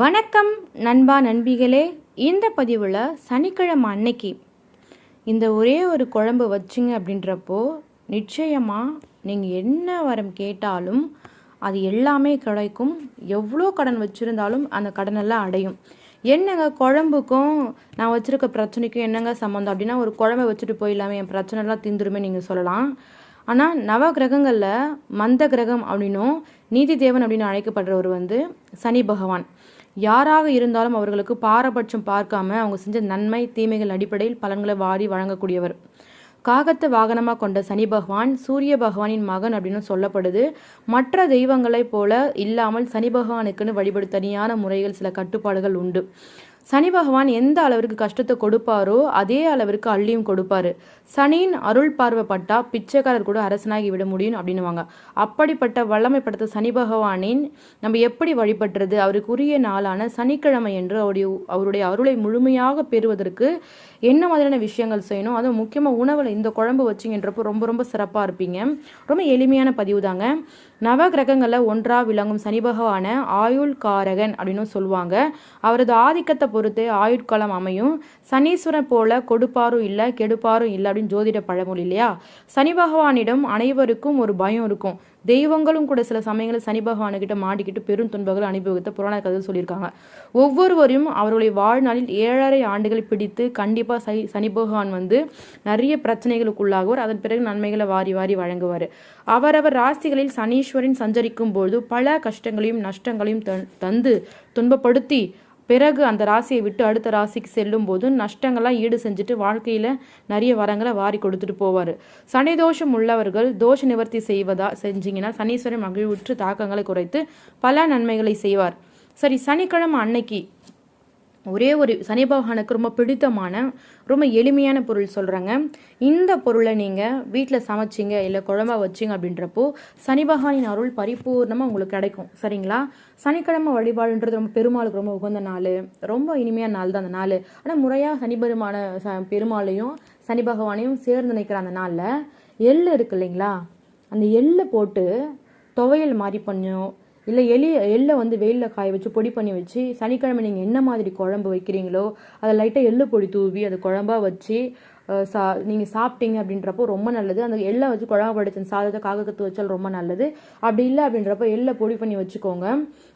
வணக்கம் நண்பா நண்பிகளே. இந்த பதிவில் சனிக்கிழமை அன்னைக்கு இந்த ஒரே ஒரு குழம்பு வச்சுங்க அப்படின்றப்போ நிச்சயமாக நீங்கள் என்ன வரம் கேட்டாலும் அது எல்லாமே கிடைக்கும். எவ்வளோ கடன் வச்சுருந்தாலும் அந்த கடனெல்லாம் அடையும். என்னங்க குழம்புக்கும் நான் வச்சுருக்க பிரச்சனைக்கும் என்னங்க சம்மந்தம் அப்படின்னா ஒரு குழம்பை வச்சுட்டு போயிடலாமே என் பிரச்சனைலாம் தீந்துருமே நீங்கள் சொல்லலாம். ஆனால் நவ கிரகங்களில் மந்த கிரகம் அப்படின்னும் நீதி தேவன் அப்படின்னு அழைக்கப்படுறவர் வந்து சனி பகவான். யாராக இருந்தாலும் அவர்களுக்கு பாரபட்சம் பார்க்காம அவங்க செஞ்ச நன்மை தீமைகள் அடிப்படையில் பலன்களை வாரி வழங்கக்கூடியவர். காகத்தை வாகனமாக கொண்ட சனி பகவான் சூரிய பகவானின் மகன் அப்படின்னு சொல்லப்படுது. மற்ற தெய்வங்களைப் போல இல்லாமல் சனி பகவானுக்குன்னு வழிபடு தனியான முறைகள் சில கட்டுப்பாடுகள் உண்டு. சனி பகவான் எந்த அளவிற்கு கஷ்டத்தை கொடுப்பாரோ அதே அளவிற்கு அள்ளியும் கொடுப்பாரு. சனியின் அருள் பார்வைப்பட்டா பிச்சைக்காரர் கூட அரசனாகி விட முடியும் அப்படின்னுவாங்க. அப்படிப்பட்ட வல்லமை படுத்த சனி பகவானின் நம்ம எப்படி வழிபட்டுறது அவருக்கு உரிய நாளான சனிக்கிழமை என்று அவருடைய அவருடைய அருளை முழுமையாக பெறுவதற்கு என்ன மாதிரியான விஷயங்கள் செய்யணும்? அதுவும் முக்கியமாக உணவில் இந்த குழம்பு வச்சிங்கன்றப்போ ரொம்ப ரொம்ப சிறப்பாக இருப்பீங்க. ரொம்ப எளிமையான பதிவு தாங்க நவ கிரகங்களில் ஒன்றாக விளங்கும் சனி பகவான ஆயுள் காரகன் அப்படின்னு சொல்லுவாங்க. அவரது ஆதிக்கத்தை பொறுத்து ஆயுட்காலம் அமையும். சனீஸ்வரன் போல கொடுப்பாரும் இல்லை கெடுப்பாரும் இல்லை அப்படின்னு ஜோதிட பழமொழி இல்லையா? சனி பகவானிடம் அனைவருக்கும் ஒரு பயம் இருக்கும். தெய்வங்களும் கூட சில சமயங்களில் சனி பகவானுக்கிட்ட மாட்டிக்கிட்டு பெரும் துன்பங்கள் அனுபவித்த புராண கதை சொல்லியிருக்காங்க. ஒவ்வொருவரையும் அவருடைய வாழ்நாளில் ஏழரை ஆண்டுகள் பிடித்து கண்டிப்பாக சனி சனி பகவான் வந்து நிறைய பிரச்சனைகளுக்குள்ளாகுவார். அதன் பிறகு நன்மைகளை வாரி வாரி வழங்குவார். அவரவர் ராசிகளில் சனீஸ்வரன் சஞ்சரிக்கும் பொழுது பல கஷ்டங்களையும் நஷ்டங்களையும் தந்து துன்பப்படுத்தி பிறகு அந்த ராசியை விட்டு அடுத்த ராசிக்கு செல்லும் போது நஷ்டங்கள்லாம் ஈடு செஞ்சுட்டு வாழ்க்கையில் நிறைய வரங்களை வாரி கொடுத்துட்டு போவார். சனி தோஷம் உள்ளவர்கள் தோஷ நிவர்த்தி செய்வதா செஞ்சிங்கன்னா சனீஸ்வரன் மகிழ்வுற்று தாக்கங்களை குறைத்து பல நன்மைகளை செய்வார். சரி சனிக்கிழமை அன்னைக்கு ஒரே ஒரு சனி பகவானுக்கு ரொம்ப பிடித்தமான ரொம்ப எளிமையான பொருள் சொல்கிறாங்க இந்த பொருளை நீங்கள் வீட்டில் சமைச்சிங்க இல்லை குழம்பா வச்சிங்க அப்படின்றப்போ சனி பகவானின் அருள் பரிபூர்ணமாக உங்களுக்கு கிடைக்கும். சரிங்களா? சனிக்கிழமை வழிபாடுன்றது ரொம்ப பெருமாளுக்கு ரொம்ப உகந்த நாள். ரொம்ப இனிமையான நாள் தான் அந்த நாள். ஆனால் முறையாக சனி பெருமான ச பெருமாளையும் சனி பகவானையும் சேர்ந்து நிற்கிற அந்த நாளில் எள் இருக்கு இல்லைங்களா? அந்த எள்ளை போட்டு துவையல் மாதிரி பண்ணும் இல்லை எலி எள்ளை வந்து வெயிலில் காய வச்சு பொடி பண்ணி வச்சு சனிக்கிழமை நீங்கள் என்ன மாதிரி குழம்பு வைக்கிறீங்களோ அதை லைட்டாக எள்ளு பொடி தூவி அதை குழம்பா வச்சு சா நீங்கள் சாப்பிட்டீங்க அப்படின்றப்போ ரொம்ப நல்லது. அந்த எள்ளை வச்சு குழம்பு படித்த சாதத்தை காகத்து வச்சால் ரொம்ப நல்லது. அப்படி இல்லை அப்படின்றப்போ எள்ளை பொடி பண்ணி வச்சுக்கோங்க.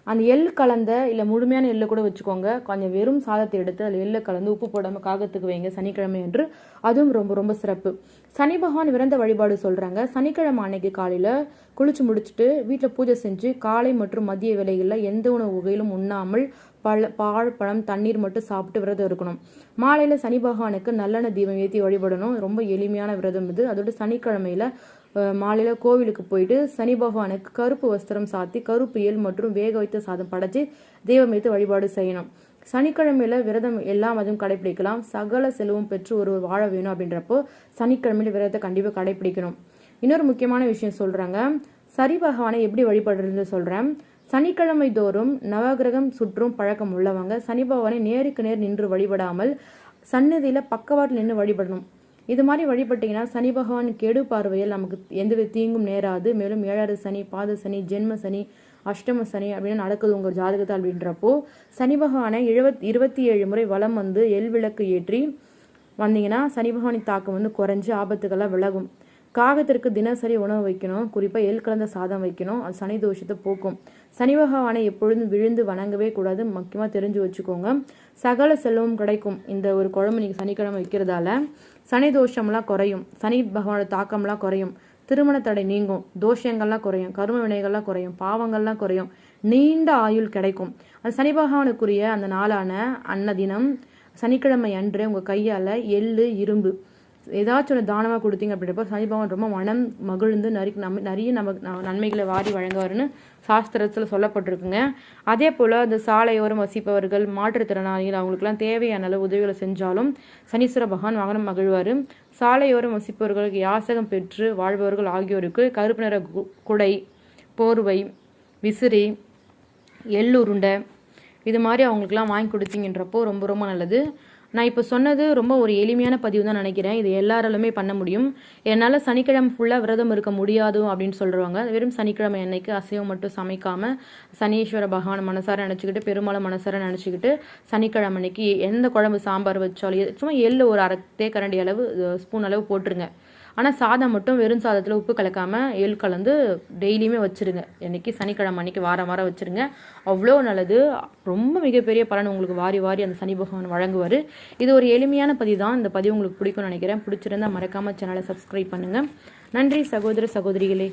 அந்த எள் கலந்த இல்லை முழுமையான எள்ளை கூட வச்சுக்கோங்க. கொஞ்சம் வெறும் சாதத்தை எடுத்து அதில் எள்ளை கலந்து உப்பு போடாமல் காகத்துக்கு வைங்க சனிக்கிழமை என்று அதுவும் ரொம்ப ரொம்ப சிறப்பு. சனி பகவான் விரந்த வழிபாடு சொல்கிறாங்க சனிக்கிழமை அன்னைக்கு காலையில் குளிச்சு முடிச்சுட்டு வீட்டில் பூஜை செஞ்சு காலை மற்றும் மதிய வேலைகளில் எந்த உணவு வகையிலும் உண்ணாமல் பழ பாழ்பழம் தண்ணீர் மட்டும் சாப்பிட்டு விரதம் இருக்கணும். மாலையில் சனி பகவானுக்கு நல்லெண்ணெய் தீபம் ஏற்றி வழிபடணும். ரொம்ப எளிமையான விரதம் இது. அதோட சனிக்கிழமையில் மாலையில் கோவிலுக்கு போயிட்டு சனி பகவானுக்கு கருப்பு வஸ்திரம் சாத்தி கருப்பு எல் மற்றும் வேக வைத்த சாதம் படைச்சி தெய்வம் வைத்து வழிபாடு செய்யணும். சனிக்கிழமையில விரதம் எல்லாம் அதுவும் கடைபிடிக்கலாம் சகல செலவும் பெற்று ஒரு வாழ வேணும் அப்படின்றப்போ சனிக்கிழமையில விரதத்தை கண்டிப்பாக கடைபிடிக்கணும் இன்னொரு முக்கியமான விஷயம் சொல்கிறாங்க சரி பகவானை எப்படி வழிபடுறதுன்னு சொல்கிறேன் சனிக்கிழமை தோறும் நவகிரகம் சுற்றும் பழக்கம் உள்ளவங்க சனி பகவானை நேருக்கு நேர் நின்று வழிபடாமல் சன்னதியில் பக்கவாட்டில் நின்று வழிபடணும். இது மாதிரி வழிபட்டீங்கன்னா சனி பகவான் கெடு பார்வையில் நமக்கு எந்தவித தீங்கும் நேராது. மேலும் ஏழாறு சனி பாத சனி ஜென்ம சனி அஷ்டம சனி அப்படின்னு நடக்குது உங்கள் ஜாதகத்தை அப்படின்றப்போ சனி பகவானை எழுபத் இருபத்தி ஏழு முறை வலம் வந்து எல் விளக்கு ஏற்றி வந்தீங்கன்னா சனி பகவானின் தாக்கம் வந்து குறைஞ்சு ஆபத்துக்கெல்லாம் விலகும். காகத்திற்கு தினசரி உணவு வைக்கணும். குறிப்பாக எல் கலந்த சாதம் வைக்கணும். அது சனி தோஷத்தை போக்கும். சனி பகவானை எப்பொழுதும் விழுந்து வணங்கவே கூடாது. முக்கியமாக தெரிஞ்சு வச்சுக்கோங்க. சகல செல்வம் கிடைக்கும். இந்த ஒரு குழம்பு நீங்கள் சனிக்கிழமை வைக்கிறதால சனி தோஷம்லாம் குறையும். சனி பகவானோட தாக்கம்லாம் குறையும். திருமண தடை நீங்கும். தோஷங்கள்லாம் குறையும். கரும வினைகள்லாம் குறையும். பாவங்கள்லாம் குறையும். நீண்ட ஆயுள் கிடைக்கும். அது சனி பகவானுக்குரிய அந்த நாளான அன்ன தினம் சனிக்கிழமை அன்று உங்கள் கையால் எள்ளு இரும்பு ஏதாச்சும் ஒன்று தானமாக கொடுத்தீங்க அப்படின்றப்ப சனி பகவான் ரொம்ப மனம் மகிழ்ந்து நிறைய நம்ம நிறைய நமக்கு நன்மைகளை வாரி வழங்குவாருன்னு சாஸ்திரத்தில் சொல்லப்பட்டிருக்குங்க. அதே போல் அந்த சாலையோரம் வசிப்பவர்கள் மாற்றுத்திறனாளிகள் அவங்களுக்குலாம் தேவையான அளவு உதவிகளை செஞ்சாலும் சனீஸ்வர பகவான் மகனம் மகிழ்வார். சாலையோரம் வசிப்பவர்களுக்கு யாசகம் பெற்று வாழ்பவர்கள் ஆகியோருக்கு கருப்பு நிற குடை போர்வை விசிறி எள்ளுருண்டை இது மாதிரி அவங்களுக்குலாம் வாங்கி கொடுத்தீங்கன்றப்போ ரொம்ப ரொம்ப நல்லது. நான் இப்போ சொன்னது ரொம்ப ஒரு எளிமையான பதிவு தான் நினைக்கிறேன். இது எல்லாராலுமே பண்ண முடியும். என்னால் சனிக்கிழமை ஃபுல்லாக விரதம் இருக்க முடியாது அப்படின்னு சொல்கிறவங்க வெறும் சனிக்கிழமை அன்னைக்கு அசைவம் மட்டும் சமைக்காமல் சனீஸ்வர பகவான் மனசார நினச்சிக்கிட்டு பெருமாளை மனசார நினச்சிக்கிட்டு சனிக்கிழமை அன்னைக்கு எந்த குழம்பு சாம்பார் வச்சாலும் சும்மா எள்ளு ஒரு அரை தேக்கரண்டி அளவு ஸ்பூன் அளவு போட்டுருங்க. ஆனால் சாதம் மட்டும் வெறும் சாதத்தில் உப்பு கலக்காமல் எள் கலந்து டெய்லியுமே வச்சுருங்க. என்றைக்கு சனிக்கிழமை அன்னைக்கு வாரம் வாரம் வச்சுருங்க. அவ்வளோ நல்லது. ரொம்ப மிகப்பெரிய பலன் உங்களுக்கு வாரி வாரி அந்த சனி பகவான் வழங்குவார். இது ஒரு எளிமையான பதிவு தான். இந்த பதிவு உங்களுக்கு பிடிக்கும்னு நினைக்கிறேன். பிடிச்சிருந்தா மறக்காமல் சேனலை சப்ஸ்கிரைப் பண்ணுங்கள் நன்றி சகோதர சகோதரிகளே.